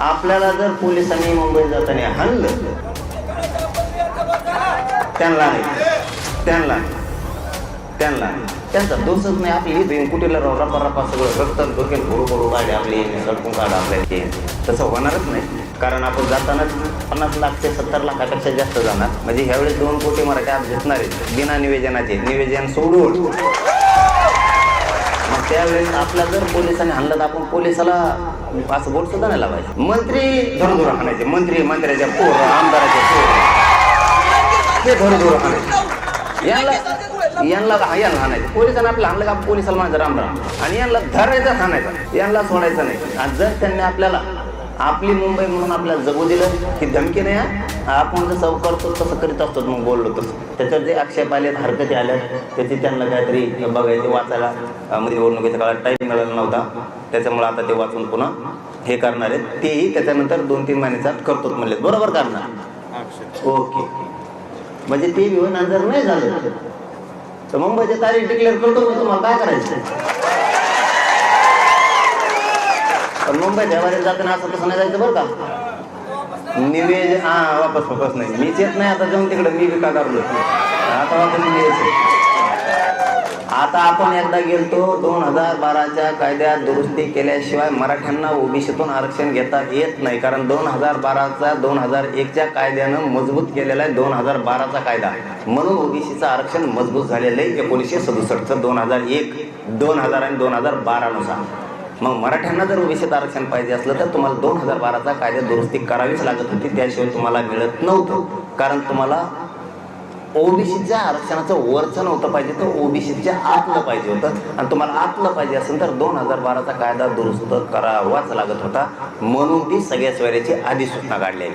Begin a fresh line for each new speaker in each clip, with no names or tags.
आपल्याला जर पोलिसांनी मुंबईत जाताना हल्लं त्यांना त्यांना त्यांना त्यांचा दोषच नाही आपली ही कुठेला रपा रपा सगळं रक्त डोक्यात भरू भरू गाडी आपली सडकून काढा आपल्या ते तसं होणारच नाही कारण आपण जातानाच पन्नास लाख ते सत्तर लाखापेक्षा जास्त जाणार. म्हणजे ह्यावेळेस दोन कोटी मराठी आज घेतणार आहेत. बिना निवेदनाचे निवेदन सोडून. मग त्यावेळेस आपला जर पोलिसांनी हल्ला तर आपण पोलिसाला असं बोल सुद्धा नाही लावायचं. मंत्री धरून हाणायचे. मंत्री मंत्र्याच्या पोर आमदाराच्या पोर. ते धरून हाणायचे. यांना यांना यांना हाणायचं. पोलिसांना आपलं हाणलं का? पोलिसाला माझं राम राम. आणि यांना धरायचं हाणायचं. यांना सोडायचं नाही. आणि जर त्यांनी आपल्याला आपली मुंबई म्हणून आपल्याला जगू दिलं ही धमकी नाही. आपण जसं करतो तसं करीत असतो मग बोललो तसं. त्याच्यावर जे आक्षेप आलेत हरकती आल्या त्याची त्यांना काहीतरी बघायचे वाचायला मध्ये निवडणुकीच्या काळात टाईम मिळाला नव्हता. त्याच्यामुळे आता ते वाचून पुन्हा हे करणार आहेत. तेही त्याच्यानंतर दोन तीन महिन्याचा करतोच म्हणले बरोबर करणार. ओके. म्हणजे ते जर नाही झालं. तर मुंबईची तारीख डिक्लेअर करतो मग तुम्हाला काय करायचं? पण मुंबईच्या बाहेर जाताना असं तसं नाही जायचं बरं का? निवेद हा वापस वापस नाही. मीच येत नाही आता जाऊन तिकडे मी विका काढलो करलो आता वापस मी यायचं आता आपण एकदा गेलतो दोन हजार बाराच्या कायद्यात दुरुस्ती केल्याशिवाय मराठ्यांना ओबीसीतून आरक्षण घेता येत नाही. कारण दोन हजार बाराचा दोन हजार एकच्या कायद्यानं मजबूत केलेला आहे दोन हजार बाराचा कायदा. म्हणून ओबीसीचं आरक्षण मजबूत झालेलं आहे एकोणीसशे सदुसष्टचं दोन हजार एक दोन हजार आणि दोन हजार बारानुसार. मग मराठ्यांना जर ओबीसीत आरक्षण पाहिजे असलं तर तुम्हाला दोन हजार बाराचा कायदा दुरुस्ती करावीच लागत होती. त्याशिवाय तुम्हाला मिळत नव्हतं. कारण तुम्हाला ओबीसीच्या आरक्षणाचं वरचं नव्हतं पाहिजे तर ओबीसीच्या आतलं पाहिजे होतं. आणि तुम्हाला आतलं पाहिजे असेल तर दोन हजार बाराचा कायदा दुरुस्त करावाच लागत होता. म्हणून ती सगळ्या सोयऱ्याची अधिसूचना काढलेली.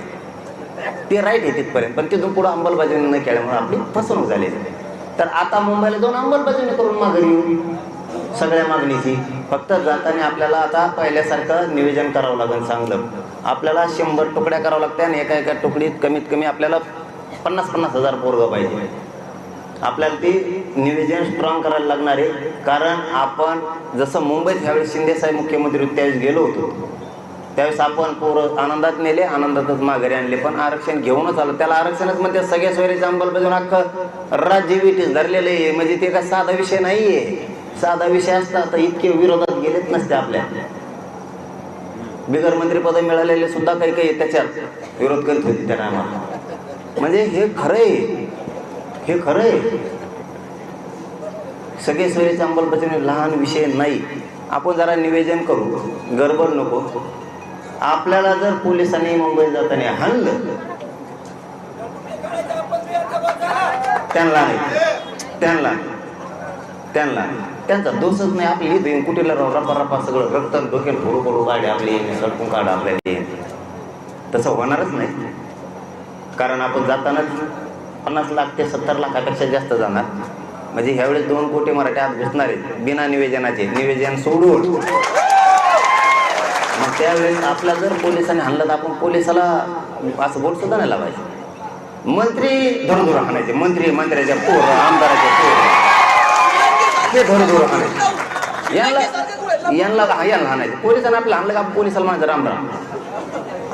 ते राईट आहे तिथपर्यंत. पण तिथून पुढं अंमलबजावणी न केल्यामुळे आपली फसवणूक झालेली. तर आता मुंबईला जाऊन अंमलबजावणी करून मागणी सगळ्या मागणीची. फक्त जाताना आपल्याला आता पहिल्यासारखं नियोजन करावं लागेल चांगलं. आपल्याला शंभर तुकड्या करावं लागत्या आणि एका एका तुकडीत कमीत कमी आपल्याला पन्नास पन्नास हजार पोरगं पाहिजे. आपल्याला ती नियोजन स्ट्रॉंग करायला लागणार आहे. कारण आपण जसं मुंबईत ह्यावेळेस शिंदेसाहेब मुख्यमंत्री त्यावेळेस गेलो होतो. त्यावेळेस आपण पोरं आनंदात नेले आनंदातच माघारी आणले. पण आरक्षण घेऊनच आलं. त्याला आरक्षणच म्हणते सगळ्या सोयरीच्या अंमलबजावून अख्खं राज्य विटीस धरलेलं आहे. म्हणजे ते काय साधा विषय नाही आहे साधा विषय असता तर इतके विरोधात गेलेच नसते आपल्या. बिगर मंत्रीपद मिळालेले सुद्धा काही काही त्याच्यात. विरोध करीत होते त्या टायमाला म्हणजे हे खरंय. हे खरं आहे सगळे सगळेच अंमलबजावणी लहान विषय नाही. आपण जरा निवेदन करू. गडबड नको. आपल्याला जर पोलिसांनी मुंबईत जाताना हाणलं त्यांना त्यांना. त्यांना. त्यांचा दोषच नाही. आपली ही कुठेला रपा रपा सगळं रक्त डोक्यात भरू भरू गाडी आपली सडकून काढ आपल्याला ते. तसं होणारच नाही. कारण आपण जातानाच पन्नास लाख ते सत्तर लाखापेक्षा जास्त जाणार. म्हणजे ह्यावेळेस दोन कोटी मराठी आत घुसणार आहेत. बिना निवेदनाचे. निवेदन सोडून. मग त्यावेळेस आपला जर पोलिसांनी हाणलं तर आपण पोलिसाला असं बोट सुद्धा नाही लावायचं. मंत्री धरून धरून हाणायचे. मंत्री मंत्र्याच्या पोर आमदाराच्या पोर. ते धरून हाणायचे यांना यांना यांना हाणायचं पोलिसांना आपलं हाणलं का? पोलिसाला माझं राम राम.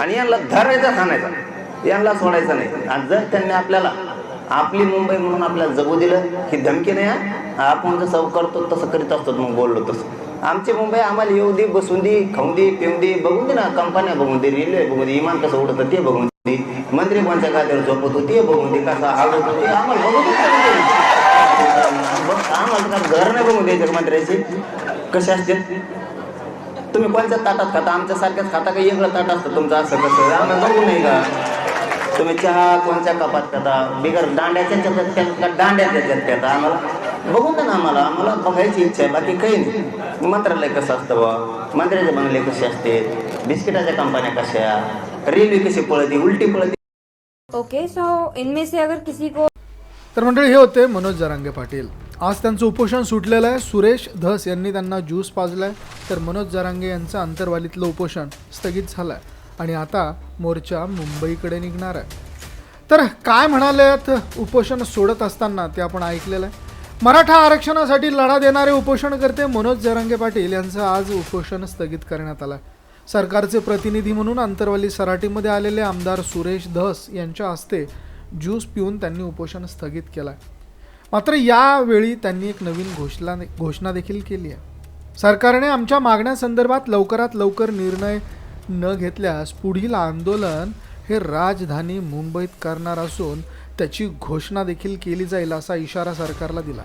आणि यांना धरायचं हाणायचं यांना सोडायचं नाही. आणि जर त्यांनी आपल्याला आपली मुंबई म्हणून आपल्याला जगू दिलं ही धमकी नाही. आपण जसं करतो तसं करीत असतो मग बोललो तसं. आमची मुंबई आम्हाला येऊ दे बसून दे खाऊन दे पिऊन दे. बघून दे ना कंपन्या बघून दे रेल्वे बघून दे इमान कसं उडतं ते बघून दे. मंत्री कोणत्या खात्यावर झोपतो ते बघून दे कसा आवडत ते आम्हाला बघून आम्हाला घर नाही बघून द्यायचं मंत्र्याचे कसे असते तुम्ही कोणत्या ताटात खाता? आमच्या सारख्याच खाता काही वेगळं ताट असतं तुमचं असं कसं? आम्हाला बघू नाही का? तुम्ही चहा कोणत्या कपात खाता? बिगर दांड्याच्या त्याच्यात प्यात त्याच्यात आम्हाला बघू ना आम्हाला. आम्हाला बघायची इच्छा आहे बाकी काही नाही. मंत्रालय कसं असतं बा मंत्र्याचे बंगले कसे असते? बिस्किटाच्या कंपन्या कशा? रेल्वे कशी पळते? उलटी पळते?
ओके सो इनमें से अगर किसी को
तर मंडळी हे होते मनोज जरांगे पाटील. आज त्यांचं उपोषण सुटलेलं आहे. सुरेश धस यांनी त्यांना ज्यूस पाजलाय. तर मनोज जरांगे यांचं अंतरवालीतलं उपोषण स्थगित झालं आहे आणि आता मोर्चा मुंबईकडे निघणार आहे. तर काय म्हणालेत? उपोषण सोडत असताना ते आपण ऐकलेलं आहे. मराठा आरक्षणासाठी लढा देणारे उपोषणकर्ते मनोज जरांगे पाटील यांचं आज उपोषण स्थगित करण्यात आलं आहे सरकारचे प्रतिनिधी म्हणून अंतरवाली सराटीमध्ये आलेले आमदार सुरेश धस यांच्या हस्ते ज्यूस पिऊन त्यांनी उपोषण स्थगित केलं मात्र यावेळी त्यांनी एक नवीन घोषणा घोषणा देखील केली आहे. सरकारने आमच्या मागण्यासंदर्भात लवकरात लवकर निर्णय न घेतल्यास पुढील आंदोलन हे राजधानी मुंबईत करणार असून त्याची घोषणा देखील केली जाईल असा इशारा सरकारला दिला.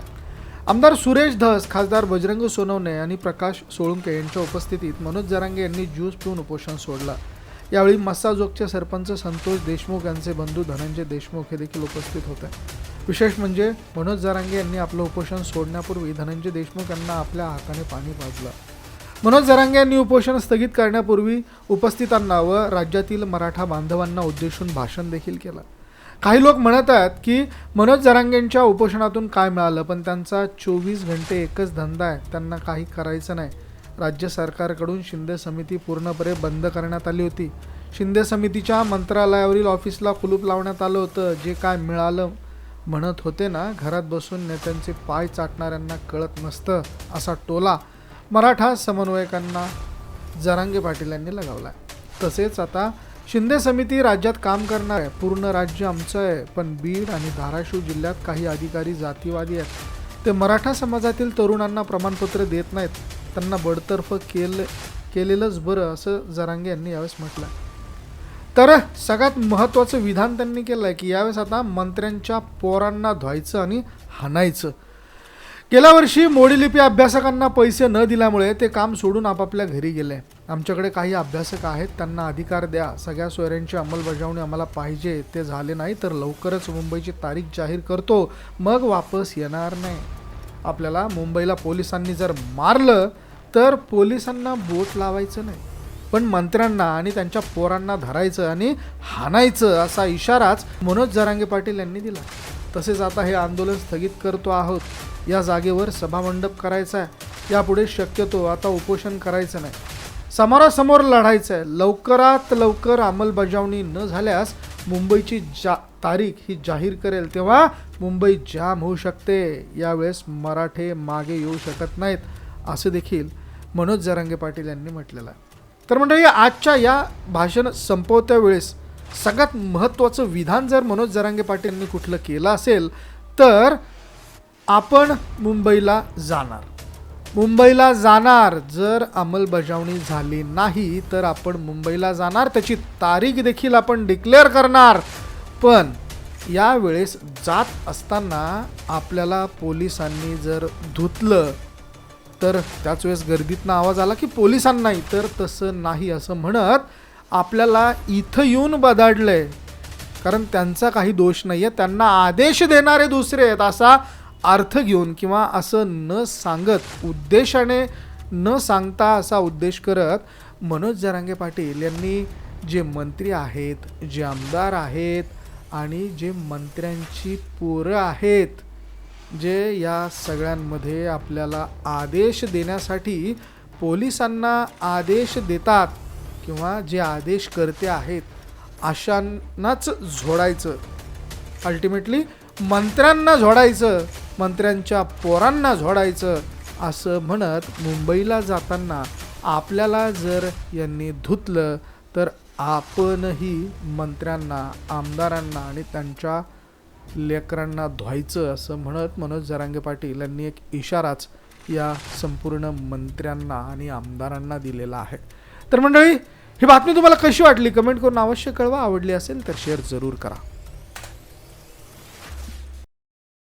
आमदार सुरेश धस खासदार बजरंग सोनवणे आणि प्रकाश सोळुंके यांच्या उपस्थितीत मनोज जरांगे यांनी ज्यूस पिऊन उपोषण सोडलं. यावेळी मस्साजोगचे सरपंच संतोष देशमुख यांचे बंधू धनंजय देशमुख हे देखील उपस्थित होते. विशेष म्हणजे मनोज जरांगे यांनी आपलं उपोषण सोडण्यापूर्वी धनंजय देशमुख यांना आपल्या हाताने पाणी पाजलं. मनोज जरांगे यांनी उपोषण स्थगित करण्यापूर्वी उपस्थितांना व राज्यातील मराठा बांधवांना उद्देशून भाषण देखील केलं. काही लोक म्हणत आहेत की मनोज जरांगेंच्या उपोषणातून काय मिळालं पण त्यांचा चोवीस घंटे एकच धंदा आहे त्यांना काही करायचं नाही. राज्य सरकारकडून शिंदे समिती पूर्णपणे बंद करण्यात आली होती. शिंदे समितीच्या मंत्रालयावरील ऑफिसला कुलूप लावण्यात आलं होतं. जे काय मिळालं म्हणत होते ना घरात बसून नेत्यांचे पाय चाटणाऱ्यांना कळत नसतं असा टोला मराठा समन्वयकांना जरांगे पाटील यांनी लगावला तसेच आता शिंदे समिती राज्यात काम करणार आहे. पूर्ण राज्य आमचं आहे. पण बीड आणि धाराशिव जिल्ह्यात काही अधिकारी जातीवादी आहेत. ते मराठा समाजातील तरुणांना प्रमाणपत्र देत नाहीत. त्यांना बडतर्फ केलं केलेलंच बरं असं जरांगे यांनी यावेळेस म्हटलं. तर सगळ्यात महत्त्वाचं विधान त्यांनी केलं आहे की यावेळेस आता मंत्र्यांच्या पोरांना धुवायचं आणि हाणायचं. गेल्या वर्षी मोडी लिपी अभ्यासकांना पैसे न दिल्यामुळे ते काम सोडून आपापल्या घरी गेले. आमच्याकडे काही अभ्यासक आहेत त्यांना अधिकार द्या. सगळ्या सोयऱ्यांची अंमलबजावणी आम्हाला पाहिजे ते झाले नाही तर लवकरच मुंबईची तारीख जाहीर करतो. मग वापस येणार नाही. आपल्याला मुंबईला पोलिसांनी जर मारलं तर पोलिसांना बोट लावायचं नाही पण मंत्र्यांना आणि त्यांच्या पोरांना धरायचं आणि हाणायचं असा इशाराच मनोज जरांगे पाटील यांनी दिला. तसेच आता हे आंदोलन स्थगित करतो आहोत. या जागेवर सभामंडप करायचा आहे. यापुढे शक्यतो आता उपोषण करायचं नाही. समोरासमोर लढायचं आहे लवकरात लवकर अंमलबजावणी न झाल्यास मुंबईची जा तारीख ही जाहीर करेल तेव्हा मुंबई जाम होऊ शकते. यावेळेस मराठे मागे येऊ शकत नाहीत. असं देखील मनोज जरांगे पाटील यांनी म्हटलेलं आहे. तर मंडळी आजच्या या भाषण संपवत्या वेळेस सगळ्यात महत्त्वाचं विधान जर मनोज जरांगे पाटील यांनी कुठलं केलं असेल तर आपण मुंबईला जाणार. मुंबईला जाणार. जर अंमलबजावणी झाली नाही तर आपण मुंबईला जाणार. त्याची तारीख देखील आपण डिक्लेअर करणार. पण यावेळेस जात असताना आपल्याला पोलिसांनी जर धुतलं तर त्याच वेळेस गर्दीतनं आवाज आला की पोलिसांनाही. तर तसं नाही असं म्हणत आपल्याला इथं येऊन बदाडलंय. कारण त्यांचा काही दोष नाही आहे त्यांना आदेश देणारे दुसरे आहेत असा अर्थ घेऊन किंवा असं न सांगत उद्देशाने न सांगता असा उद्देश करत मनोज जरांगे पाटील यांनी जे मंत्री आहेत जे आमदार आहेत आणि जे मंत्र्यांची पोरं आहेत जे या सगळ्यांमध्ये आपल्याला आदेश देण्यासाठी पोलिसांना आदेश देतात किंवा जे आदेश करते आहेत अशांनाच झोडायचं. अल्टिमेटली मंत्र्यांना झोडायचं मंत्र्यांच्या पोरांना झोडायचं असं म्हणत मुंबईला जाताना आपल्याला जर यांनी धुतलं तर आपणही मंत्र्यांना आमदारांना आणि त्यांच्या लेकरांना धुवायचं असं म्हणत मनोज जरांगे पाटील यांनी एक इशाराच या संपूर्ण मंत्र्यांना आणि आमदारांना दिलेला आहे. तर मंडळी ही बातमी तुम्हाला कशी वाटली? कमेंट करून अवश्य कळवा. आवडली असेल तर शेअर जरूर करा.